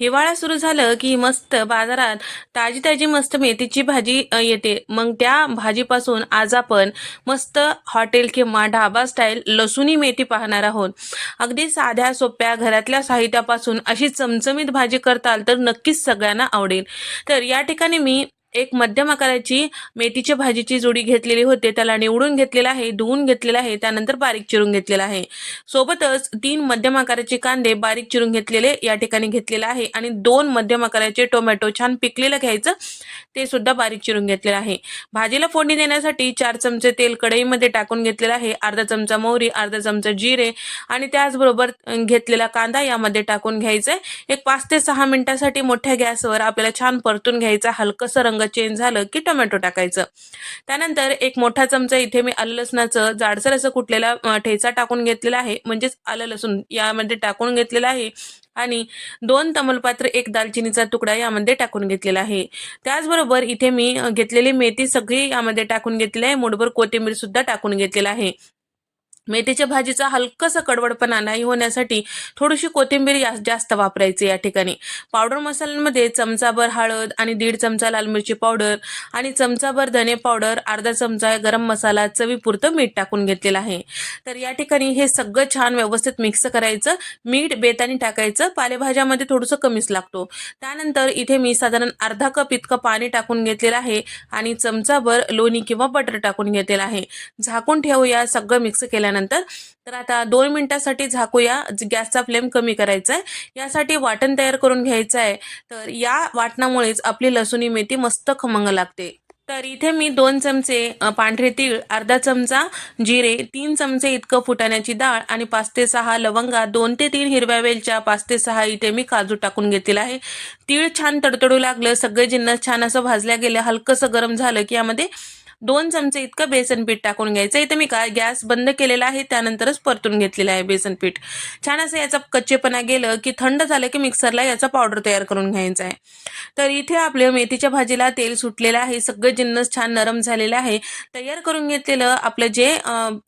हिवाळा सुरू झालं की मस्त बाजारात ताजी ताजी मस्त मेथीची भाजी येते. मग त्या भाजीपासून आज आपण मस्त हॉटेल किंवा ढाबा स्टाईल लसूणी मेथी पाहणार आहोत. अगदी साध्या सोप्या घरातल्या साहित्यापासून अशी चमचमीत भाजी करताल तर नक्कीच सगळ्यांना आवडेल. तर या ठिकाणी मी एक मध्यम आकाराची मेथीच्या भाजीची जोडी घेतलेली होते. त्याला निवडून घेतलेला आहे धुवून घेतलेला आहे त्यानंतर बारीक चिरून घेतलेला आहे. सोबतच तीन मध्यम आकाराचे कांदे बारीक चिरून घेतलेले या ठिकाणी घेतलेले आहे. आणि दोन मध्यम आकाराचे टोमॅटो छान पिकलेलं घ्यायचं ते सुद्धा बारीक चिरून घेतलेलं आहे. भाजीला फोडणी देण्यासाठी चार चमचे तेल कढईमध्ये टाकून घेतलेलं आहे. अर्धा चमचा मोहरी अर्धा चमचा जिरे आणि त्याचबरोबर घेतलेला कांदा यामध्ये टाकून घ्यायचा एक पाच ते सहा मिनिटासाठी मोठ्या गॅसवर आपल्याला छान परतून घ्यायचा हलकसं रंग चेंज झालं की टोमॅटो टाकायचं. त्यानंतर एक मोठा चमचा इथे मी आलं लसणाचं जाडसर असं कुठलेला ठेचा टाकून घेतलेला आहे म्हणजेच आलं लसूण यामध्ये टाकून घेतलेला आहे आणि दोन तमलपात्र एक दालचिनीचा तुकडा यामध्ये टाकून घेतलेला आहे. त्याचबरोबर इथे मी घेतलेली मेथी सगळी यामध्ये टाकून घेतलेली आहे मुठभर कोथिंबीर सुद्धा टाकून घेतलेला आहे. मेथीच्या भाजीचा हलकसा कडवडपणा नाही होण्यासाठी थोडीशी कोथिंबीर जास्त वापरायची या ठिकाणी. पावडर मसाल्यांमध्ये चमचाभर हळद आणि दीड चमचा लाल मिरची पावडर आणि चमचाभर धने पावडर अर्धा चमचा गरम मसाला चवीपुरतं मीठ टाकून घेतलेलं आहे. तर या ठिकाणी हे सगळं छान व्यवस्थित मिक्स करायचं. मीठ बेतानी टाकायचं. पालेभाज्यामध्ये थोडंसं कमीच लागतो. त्यानंतर इथे मी साधारण अर्धा कप इतकं पाणी टाकून घेतलेलं आहे आणि चमचाभर लोणी किंवा बटर टाकून घेतलेलं आहे. झाकून ठेवूया. सगळं मिक्स केल्यानंतर तर आता दोन मिनिटासाठी झाकूया गॅसचा फ्लेम कमी करायचा आहे यासाठी वाटण तयार करून घ्यायचं आहे तर या वाटणामुळेच आपली लसूणी मेथी मस्त खमंग लागते. तर इथे मी दोन चमचे पांढरे तीळ अर्धा चमचा जिरे तीन चमचे इतकं फुटाण्याची डाळ आणि पाच ते सहा लवंगा दोन ते तीन हिरव्या वेलच्या पाच ते सहा इथे मी काजू टाकून घेतलेला आहे. तीळ छान तडतडू लागलं सगळे जिन्नस छान असं भाजल्या गेलं हलकंसं गरम झालं की यामध्ये दोन चमचे इतकं बेसन पीठ टाकून घ्यायचं. इथे मी का गॅस बंद केलेला आहे त्यानंतरच परतून घेतलेलं आहे बेसन पीठ. छान असं याचा कच्चेपणा गेलं की थंड झालं की मिक्सरला याचा पावडर तयार करून घ्यायचा आहे. तर इथे आपल्या मेथीच्या भाजीला तेल सुटलेलं आहे सगळं जिन्नस छान नरम झालेलं आहे. तयार करून घेतलेलं आपलं जे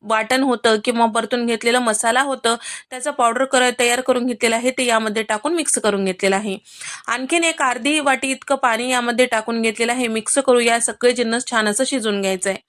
वाटण होतं किंवा परतून घेतलेलं मसाला होतं त्याचा पावडर कर तयार करून घेतलेलं आहे ते यामध्ये टाकून मिक्स करून घेतलेलं आहे. आणखीन एक अर्धी वाटी इतकं पाणी यामध्ये टाकून घेतलेलं आहे मिक्स करू या सगळे जिन्नस छान असं शिजून घ्यायचं आहे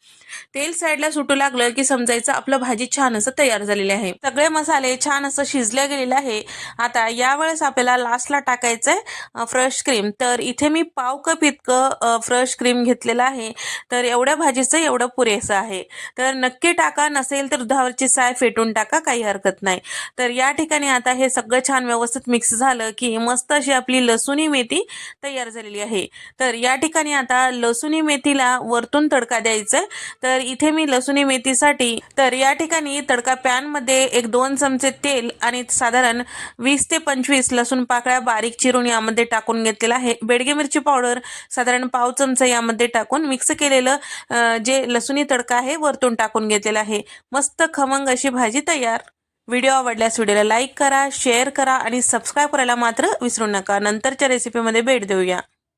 तेल साईडला सुटू लागलं की समजायचं आपलं भाजी छान असं तयार झालेली आहे. सगळे मसाले छान असं शिजले गेलेले आहे. आता यावेळेस आपल्याला लास्टला टाकायचं आहे फ्रेश क्रीम तर इथे मी पाव कप इतकं फ्रेश क्रीम घेतलेलं आहे. तर एवढ्या भाजीचं एवढं पुरेसं आहे. तर नक्की टाका नसेल तर दुधावरची साय फेटून टाका काही हरकत नाही. तर या ठिकाणी आता हे सगळं छान व्यवस्थित मिक्स झालं की मस्त अशी आपली लसुणी मेथी तयार झालेली आहे. तर या ठिकाणी आता लसुणी मेथीला वरतून तडका द्यायचा तर इथे मी लसुणी मेथीसाठी तर या ठिकाणी तडका पॅनमध्ये एक दोन चमचे तेल आणि साधारण वीस ते पंचवीस लसूण पाकळ्या बारीक चिरून यामध्ये टाकून घेतलेला आहे. बेडगे मिरची पावडर साधारण पाव चमचा यामध्ये टाकून मिक्स केलेलं जे लसुणी तडका आहे वरतून टाकून घेतलेला आहे. मस्त खमंग अशी भाजी तयार. व्हिडिओ आवडल्यास व्हिडिओला लाईक करा शेअर करा आणि सबस्क्राईब करायला मात्र विसरू नका. नंतरच्या रेसिपीमध्ये भेट देऊया.